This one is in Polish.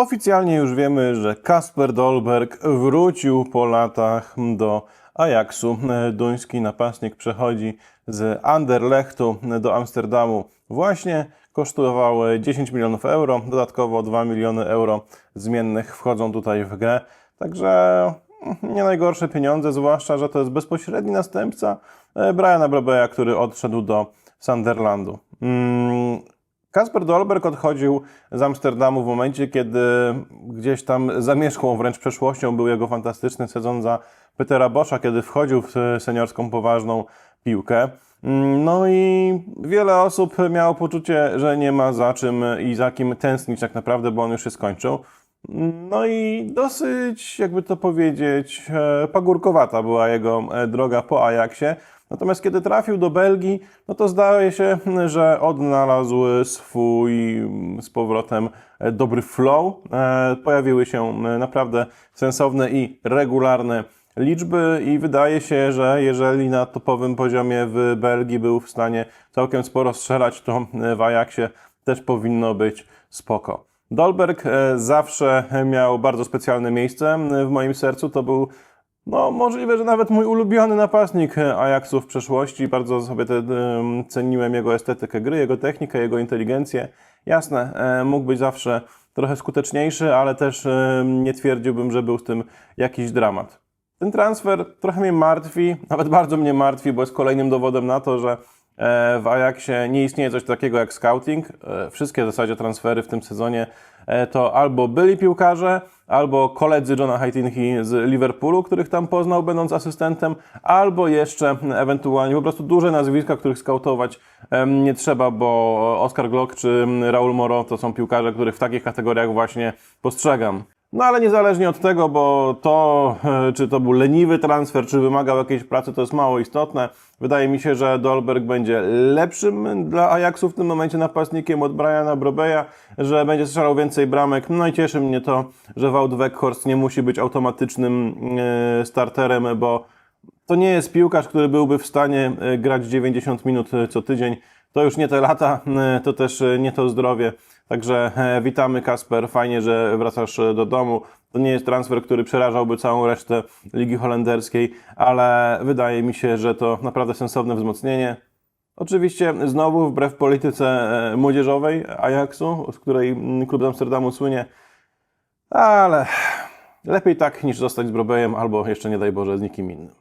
Oficjalnie już wiemy, że Kasper Dolberg wrócił po latach do Ajaxu. Duński napastnik przechodzi z Anderlechtu do Amsterdamu. Właśnie kosztował 10 milionów euro, dodatkowo 2 miliony euro zmiennych wchodzą tutaj w grę. Także nie najgorsze pieniądze, zwłaszcza, że to jest bezpośredni następca e, Briana Brobeya, który odszedł do Sunderlandu. Mm, Kasper Dolberg odchodził z Amsterdamu w momencie, kiedy gdzieś tam zamierzchłą wręcz przeszłością był jego fantastyczny sezon za Petera Boscha, kiedy wchodził w seniorską poważną piłkę. Mm, No i wiele osób miało poczucie, że nie ma za czym i za kim tęsknić tak naprawdę, bo on już się skończył. No i dosyć, jakby to powiedzieć, e, pagórkowata była jego e, droga po Ajaxie. Natomiast kiedy trafił do Belgii, no to zdaje się, że odnalazł swój z powrotem dobry flow. E, Pojawiły się naprawdę sensowne i regularne liczby i wydaje się, że jeżeli na topowym poziomie w Belgii był w stanie całkiem sporo strzelać, to w Ajaxie też powinno być spoko. Dolberg e, zawsze miał bardzo specjalne miejsce w moim sercu. To był no, możliwe, że nawet mój ulubiony napastnik Ajaxu w przeszłości. Bardzo sobie te, em, ceniłem jego estetykę gry, jego technikę, jego inteligencję. Jasne, e, mógł być zawsze trochę skuteczniejszy, ale też nie twierdziłbym, że był z tym jakiś dramat. Ten transfer trochę mnie martwi, nawet bardzo mnie martwi, bo jest kolejnym dowodem na to, że e, w Ajaxie nie istnieje coś takiego jak scouting. E, Wszystkie w zasadzie transfery w tym sezonie e, to albo byli piłkarze, albo koledzy Johna Heitinki z Liverpoolu, których tam poznał będąc asystentem, albo jeszcze ewentualnie po prostu duże nazwiska, których skautować nie trzeba, bo Oscar Glock czy Raul Moro to są piłkarze, których w takich kategoriach właśnie postrzegam. No ale niezależnie od tego, bo to, e, czy to był leniwy transfer, czy wymagał jakiejś pracy, to jest mało istotne. Wydaje mi się, że Dolberg będzie lepszym dla Ajaxu w tym momencie napastnikiem od Briana Brobeya, że będzie strzelał więcej bramek. No i cieszy mnie to, że Wout Weghorst nie musi być automatycznym e, starterem, bo to nie jest piłkarz, który byłby w stanie e, grać 90 minut co tydzień. To już nie te lata, to też nie to zdrowie. Także e, witamy Kasper, fajnie, że wracasz e, do domu. To nie jest transfer, który przerażałby całą resztę Ligi Holenderskiej, ale wydaje mi się, że to naprawdę sensowne wzmocnienie. Oczywiście znowu wbrew polityce e, młodzieżowej Ajaxu, z której mm, klub z Amsterdamu słynie, ale lepiej tak niż zostać z Brobejem albo jeszcze nie daj Boże z nikim innym.